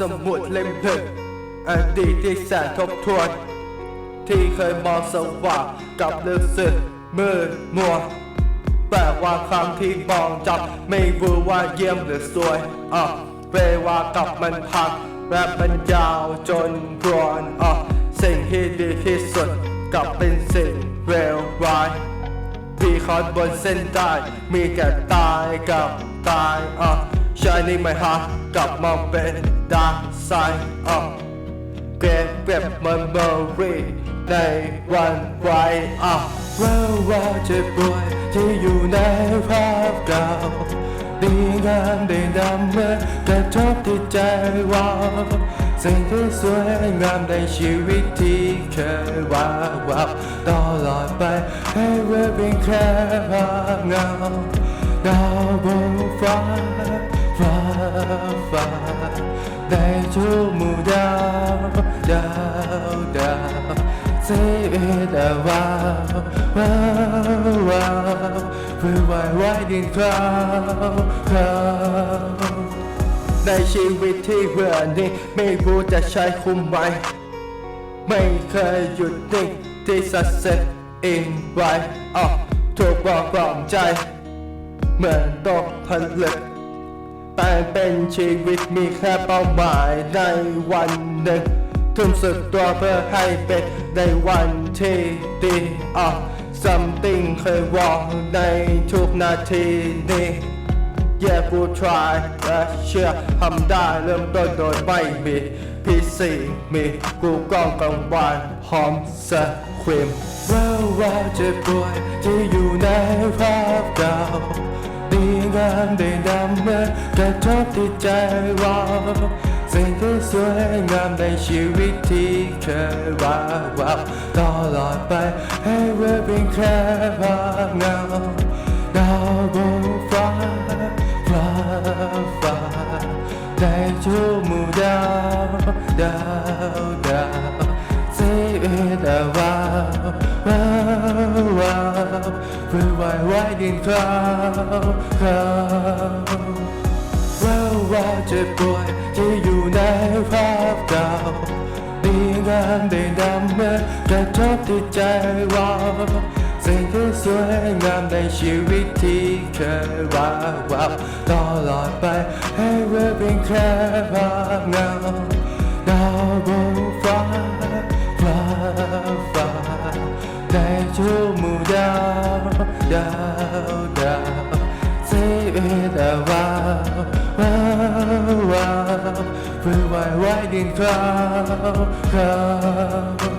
สมุดเล่มหนึ่งอดีตที่แสนทบทวน ที่เคยมองสว่างกับรู้สึกมืดมัวแปลว่าครั้งที่มองจับไม่รู้ว่าเยี่ยมหรือสวยอะเวลากับมันพังและมันยาวจนรวนอะสิ่งที่ดีที่สุดกลับเป็นสิ่งเลวร้ายพี่คอดบนเส้นได้มีแก่ตายกับตายอะ Shining my heart กลับมาเป็น dark side อะเก็บเก็บมันเบอรี่ในวันไว้อะแววว่าเจ็บป่วยที่อยู่ในภาพเก่าดีงามได้ดำเมื่อกระทบที่ใจว่าสิ่งที่สวยงามในชีวิตที่เคยว้าวาวตลอดไปให้เวเป็นแค่ภาพเงาดาวบนฟ้าฟ้าฟ้า ได้ทุกหมู่ดาวดาวดาวชีวิตแต่ว้าวว้าวว้าวเพื่อไว้ไว้ดินคราวคราในชีวิตที่เพื่อนนี้ไม่รู้จะใช้คุ้มไหมไม่เคยหยุดนิ่งที่สัตเซ็ตอินไว้อะถูกบอกกล่อมใจ เหมือนตกผลึก แต่เป็นชีวิตมีแค่เป้าหมายในวันหนึ่งทุ่มสุดตัวเพื่อให้เป็นในวันที่ดีอะ something เคยวองในทุกนาทีนี้ Yeah กู try และเชื่อทำได้เริ่มต้นโดยไม่มีพี่สี่มีกูกล้องกลางวันหอมสครีมแววว่าเจ็บป่วยที่อยู่ในภาพเก่า งามได้ดำเมื่อกระทบที่ใจเราสิ่งที่สวยงามในชีวิตที่เคยว้าวาวตลอดไปให้เว่าเป็นแค่ภาพเงาดาวบน ไว้ไว้ดินคราวคราวแววว่าเจ็บป่วยที่อยู่ในภาพเก่าดีงามได้ดำเมื่อกระทบที่ใจเราสิ่งที่สวยงามในชีวิตที่เคยว้าวาตลอดไปให้เว่าเป็นแค่ภาพเงาดาวบนฟ้าฟ้าฟ้าได้ทุกมู่ ดาวดาวดาวชีวิตแต่ว้าววาววาวเพื่อไว้ไว้ดินคราวคราว